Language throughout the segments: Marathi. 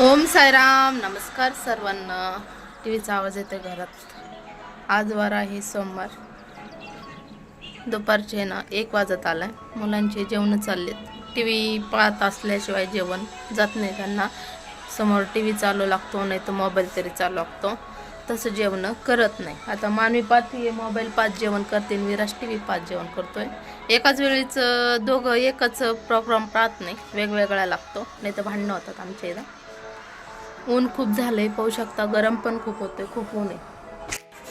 ओम साईराम नमस्कार सर्वांना. टी व्हीचा आवाज येतो घरात. आज वार आहे सोमवार. दुपारचे ना एक वाजत आलाय. मुलांचे जेवण चाललेत. टी व्ही पाहत असल्याशिवाय जेवण जात नाही. त्यांना समोर टी व्ही चालू लागतो नाही तर मोबाईल तरी चालू लागतो. तसं जेवणं करत नाही. आता मानवी पाहते मोबाईल पाच जेवण करते विराज टी व्ही पाच जेवण करतोय. एकाच वेळीच दोघं एकच प्रोग्राम पाहत नाही. वेगवेगळा लागतो. नाही तर भांडणं होतात आमच्या इथं. ऊन खूप झालंय पाहू शकता. गरम पण खूप होतोय खूप ऊन आहे.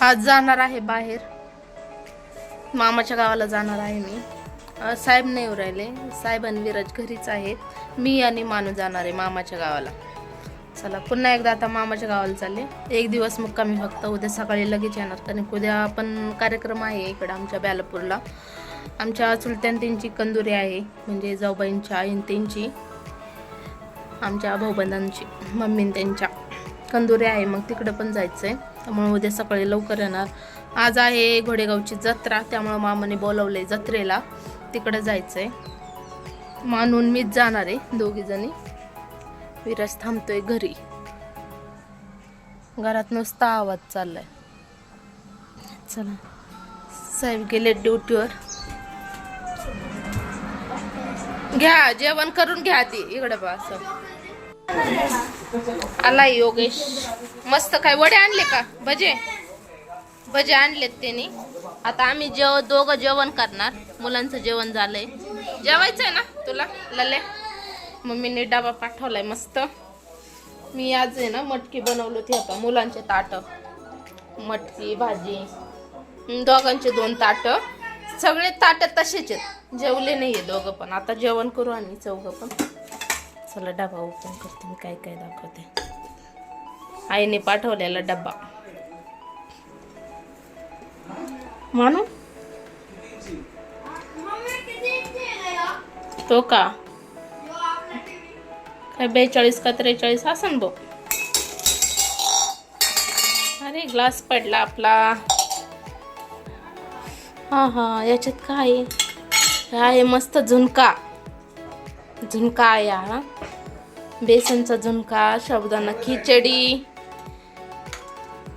आज जाणार आहे बाहेर. मामाच्या गावाला जाणार आहे मी. साहेब नाही राहिले. साहेब आणि विराज घरीच आहेत. मी आणि मानू जाणार आहे मामाच्या गावाला. चला पुन्हा एकदा आता मामाच्या गावाला चालले. एक दिवस मग मी फक्त. उद्या सकाळी लगेच येणार. कारण उद्या पण कार्यक्रम आहे इकडं आमच्या बॅलपूरला. आमच्या चुलत्यान त्यांची कंदुरी आहे. म्हणजे जाऊबाईंच्या आईन त्यांची आमच्या भाऊबंधांची मम्मी त्यांच्या. कंदुरी आहे मग तिकडं पण जायचं आहे त्यामुळे उद्या सकाळी लवकर येणार. आज आहे घोडेगावची जत्रा त्यामुळं मामाने बोलवलंय जत्रेला. तिकडं जायचं आहे मानून मीच जाणार आहे दोघीजणी विराज थांबतोय घरी. घरात नुसता आवाज चाललाय. चला. साहेब गेले ड्युटीवर. घ्या जेवण करून घ्या ती. इकडे बा असं. आला योगेश. मस्त काय वडे आणले का? भजे? भजे आणलेत त्यांनी. आता आम्ही जेव दोघं जेवण करणार. मुलांचं जेवण झालंय. जेवायचंय ना तुला? लले. मम्मीने डबा पाठवलाय मस्त. मी आज आहे ना मटकी बनवली होती आता मुलांचे ताट. मटकी भाजी. दोघांचे दोन ताट. सगळे ताट तसेच आहेत. जेवले नाही आहे दोघं पण. आता जेवण करू आणि चौघं पण. चला डबा ओपन करते मी काय काय दाखवते. आईने पाठवलेला डब्बा. मानू? तो का? काय बेचाळीस का त्रेचाळीस? असन बो अरे ग्लास पडला आपला. हा हा याच्यात काय आहे मस्त झुणका. झुणका आहे हा. बेसनचा झुणका साबुदाणा खिचडी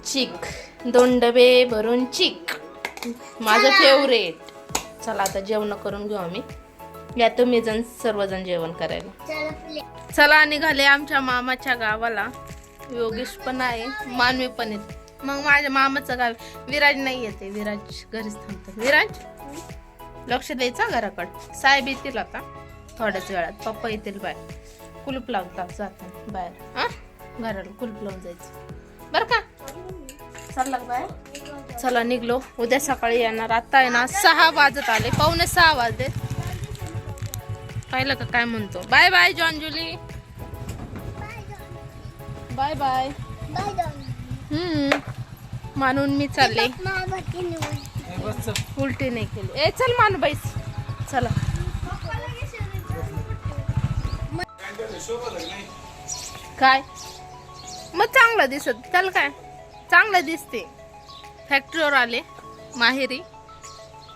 चिक. दोन डबे भरून चिक. माझं फेवरेट चला आता जेवण करून घेऊ आम्ही. या तुम्ही जण सर्वजण जेवण करायला. चला निघाले आमच्या मामाच्या गावाला. योगेश पण आहे मानवी पण आहेत. मग माझ्या मामाचं गाव विराज नाही येते विराज घरीच थांबतो. विराज? लक्ष द्यायचं घराकडं. साहेब येतील आता थोड्याच वेळात. पप्पा येतील बाहेर. कुलूप लावतात जातात बाहेर. हा? घराला कुलूप लावून जायचं. बरं का? चालला का बाहेर. चला निघलो. उद्या सकाळी येणार. आता आहे ना सहा वाजत आले. पावणे सहा वाजले. पाहिलं का काय म्हणतो? Bye bye John Julie. Bye bye. हम्म. मानून मी चालले. उलटी नाही केली. ए चल मानू बाईस चला. काय? मग चांगलं दिसत. त्याला काय? चांगलं दिसते. फॅक्टरीवर आले. माहेरी.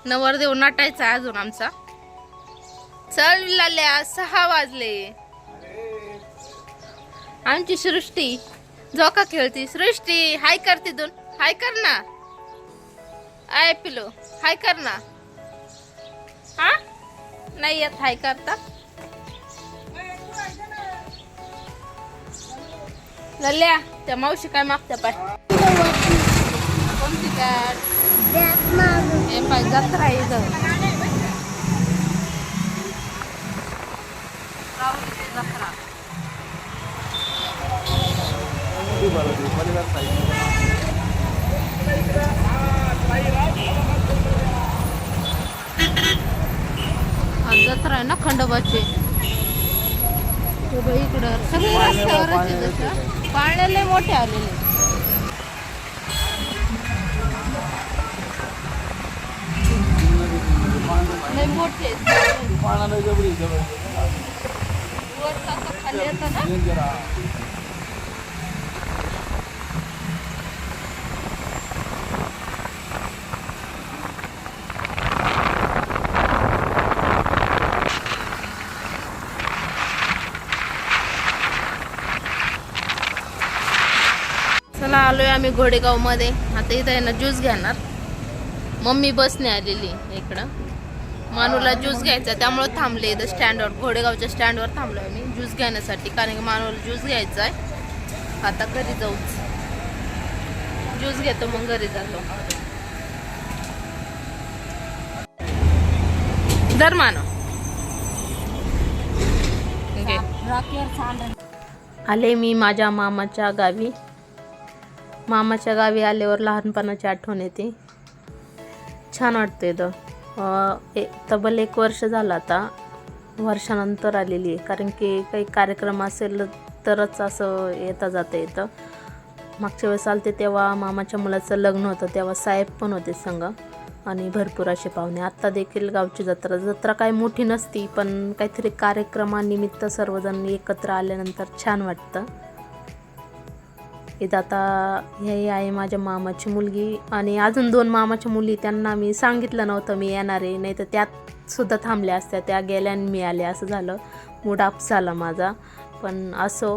नवरदेव नटायचा अजून आमचा. चल लाल्या सहा वाजले. आमची सृष्टी. झोका खेळती. सृष्टी हाय कर तिथून. हाय कर ना. आय पिलो. हाय कर ना. हा? नाही येत हाय करता. लल्या त्या मावशी काय मागत्या पाय? कोणती काय? हे पाय जत्रा आहे इथं. राहुरीची जत्रा आज जत्रा आहे ना खंडोबाची. इकडं सगळे रस्त्यावरच आहे जत्रा. पाळणे मोठे आलेले. लय मोठे. असं खाली येतं ना? चला आलोय आम्ही घोडेगावमध्ये. आता इथं आहे ना ज्यूस घेणार. मम्मी बसने आलेली इकडं. मानूला ज्यूस घ्यायचा त्यामुळे थांबले इथं स्टँडवर घोडेगावच्या स्टँडवर थांबलो आम्ही ज्यूस घेण्यासाठी. कारण की मानूला ज्यूस घ्यायचा आहे आता घरी जाऊच ज्यूस घेतो मग घरी जातो. दर मानो. घे. आले मी माझ्या मामाच्या गावी. मामाच्या गावी आल्यावर लहानपणाची आठवण येते. छान वाटतं इथं अं, तब्बल एक वर्ष झालं आता. वर्षानंतर आलेली आहे. कारण की काही कार्यक्रम असेल तरच असं येता जातं येतं. मागच्या वेळेस आलते तेव्हा मामाच्या मुलाचं लग्न होतं. तेव्हा साहेब पण होते संघ आणि भरपूर असे पाहुणे. आत्ता देखील गावची जत्रा. जत्रा काय मोठी नसती पण काहीतरी कार्यक्रमानिमित्त सर्वजण एकत्र आल्यानंतर छान वाटतं. इथं आता हे आहे माझ्या मामाची मुलगी आणि अजून दोन मामाच्या मुली त्यांना मी सांगितलं नव्हतं मी येणार आहे नाही तर त्यात सुद्धा थांबल्या असत्या त्या गेल्या आणि मी आले असं झालं. मूड अप झाला माझा. पण असो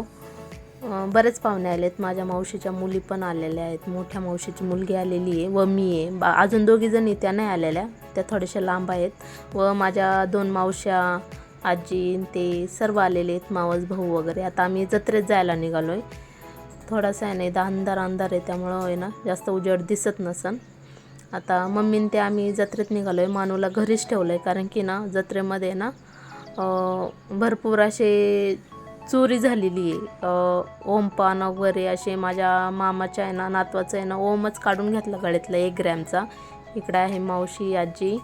बरेच पाहुणे आले आहेत माझ्या मावशीच्या मुली पण आलेल्या आहेत मोठ्या मावशीची मुलगी आलेली आहे व मी आहे. बा अजून दोघीजणी त्या नाही आलेल्या त्या थोड्याशा लांब आहेत व माझ्या दोन मावश्या आजी ते सर्व आलेले आहेत मावस भाऊ वगैरे. आता आम्ही जत्रेत जायला निघालो आहे थोडासा आहे ना इथं अंधार अंधार आहे त्यामुळं आहे ना जास्त उजेड दिसत नसन. आता मम्मीन ते आम्ही जत्रेत निघालो आहे मानूला घरीच ठेवलं आहे कारण की ना जत्रेमध्ये ना भरपूर असे चोरी झालेली आहे. ओमपान वगैरे असे माझ्या मामाच्या आहे ना नातवाचं आहे ना ओमच काढून घेतला गळ्यातला एक ग्रॅमचा. इकडं आहे मावशी आजी.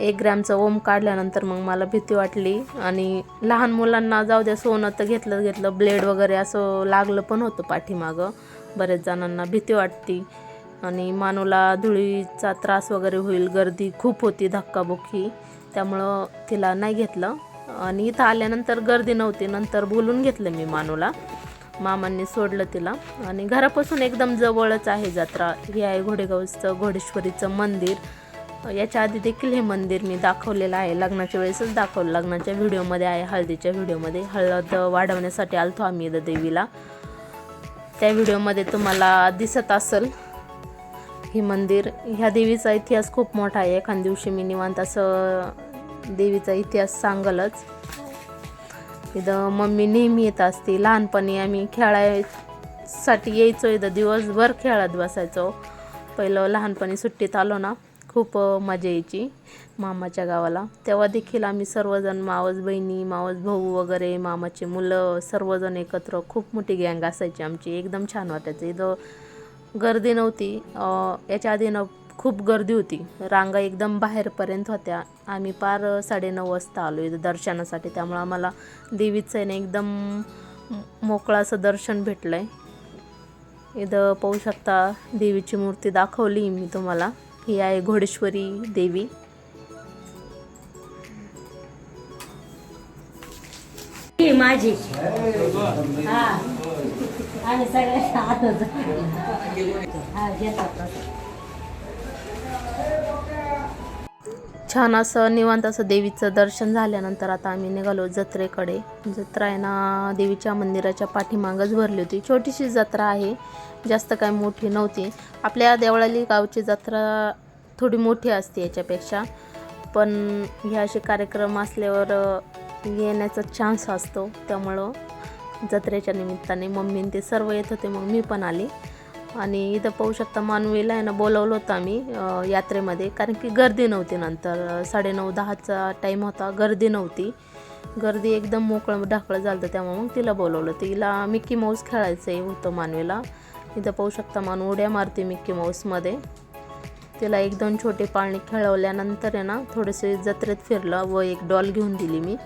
एक ग्रॅमचं ओम काढल्यानंतर मग मला भीती वाटली. आणि लहान मुलांना जाऊ द्या सोनं तर घेतलं घेतलं. ब्लेड वगैरे असं लागलं पण होतं पाठीमागं. बरेच जणांना भीती वाटती. आणि मानूला धुळीचा त्रास वगैरे होईल गर्दी खूप होती धक्काबुक्की. त्यामुळं तिला नाही घेतलं. आणि इथं आल्यानंतर गर्दी नव्हती. नंतर बोलून घेतलं मी मानूला. मामांनी सोडलं तिला. आणि घरापासून एकदम जवळच आहे जत्रा. हे आहे घोडेगावचं घोडेश्वरीचं मंदिर. याच्या आधी देखील हे मंदिर मी दाखवलेलं आहे. लग्नाच्या वेळेसच दाखवलं. लग्नाच्या व्हिडिओमध्ये आहे हळदीच्या व्हिडिओमध्ये. हळद वाढवण्यासाठी आलतो आम्ही इथं देवीला. त्या व्हिडिओमध्ये तुम्हाला दिसत असेल हे मंदिर. ह्या देवीचा इतिहास खूप मोठा आहे. एखाद दिवशी मी निवांत असं देवीचा इतिहास सांगलच. इथं मम्मी नेहमी येत असते. लहानपणी आम्ही खेळायसाठी यायचो. इथं दिवसभर खेळत बसायचो. पहिलं लहानपणी सुट्टीत आलो ना. खूप मजा यायची मामाच्या गावाला. तेव्हा देखील आम्ही सर्वजण मावस बहिणी मावस भाऊ वगैरे मामाचे मुलं सर्वजण एकत्र खूप मोठी गँग असायची आमची. एकदम छान वाटायचं. इथं गर्दी नव्हती. याच्या आधी न खूप गर्दी होती. रांगा एकदम बाहेरपर्यंत होत्या. आम्ही पार साडेनऊ वाजता आलो इथं दर्शनासाठी. त्यामुळं आम्हाला देवीचं आहे ना एकदम मोकळं असं दर्शन भेटलं आहे इथं पाहू शकता देवीची मूर्ती दाखवली मी तुम्हाला. ही आहे घोडेश्वरी देवी. माझी. हा. आणि सगळ्या आतच हा घेतात छान असं निवांत असं देवीचं दर्शन झाल्यानंतर आता आम्ही निघालो जत्रेकडे. जत्रा आहे ना देवीच्या मंदिराच्या पाठीमागच भरली होती. छोटीशी जत्रा आहे. जास्त काय मोठी नव्हती. आपल्या देवळाली गावची जत्रा थोडी मोठी असते याच्यापेक्षा. पण हे असे कार्यक्रम असल्यावर येण्याचा चान्स असतो. त्यामुळं जत्रेच्या निमित्ताने मम्मीने ते सर्व येत होते मग मी पण आले. आणि इथं पाहू शकता मानवीला यांना बोलवलं होतं आम्ही यात्रेमध्ये. कारण की गर्दी नव्हती नंतर. साडे साडेनऊ दहाचा टाईम होता. गर्दी नव्हती. गर्दी एकदम मोकळं ढाकळं झालं होतं त्यामुळे मग तिला बोलवलं. तिला मिक्की माऊस खेळायचं होतं मानवीला. इथं पाहू शकता मानू उड्या मारते मिक्की माऊसमध्ये तिला एक दोन छोटे पाळणे खेळवल्यानंतर आहे ना थोडेसे जत्रेत फिरलं व एक डॉल घेऊन दिली मी.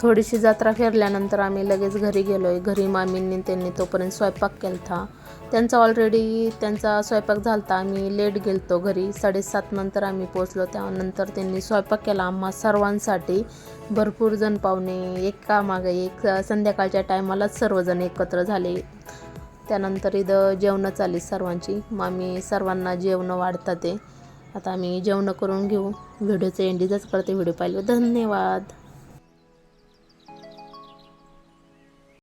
थोडीशी जत्रा फिरल्यानंतर आम्ही लगेच घरी गेलो आहे घरी मामींनी त्यांनी तोपर्यंत स्वयंपाक केला त्यांचा ऑलरेडी त्यांचा स्वयंपाक झाला होता आम्ही लेट गेलतो घरी. साडेसात नंतर आम्ही पोचलो त्यानंतर त्यांनी स्वयंपाक केला आम्हा सर्वांसाठी. भरपूर जण पाहुणे एका मागे एक संध्याकाळच्या टायमालाच सर्वजण एकत्र झाले. त्यानंतर इथं जेवणं चालली सर्वांची. मामी सर्वांना जेवणं वाढतात ते. आता आम्ही जेवणं करून घेऊ. व्हिडिओचं एंडिजच करते. व्हिडिओ पाहिलं धन्यवाद.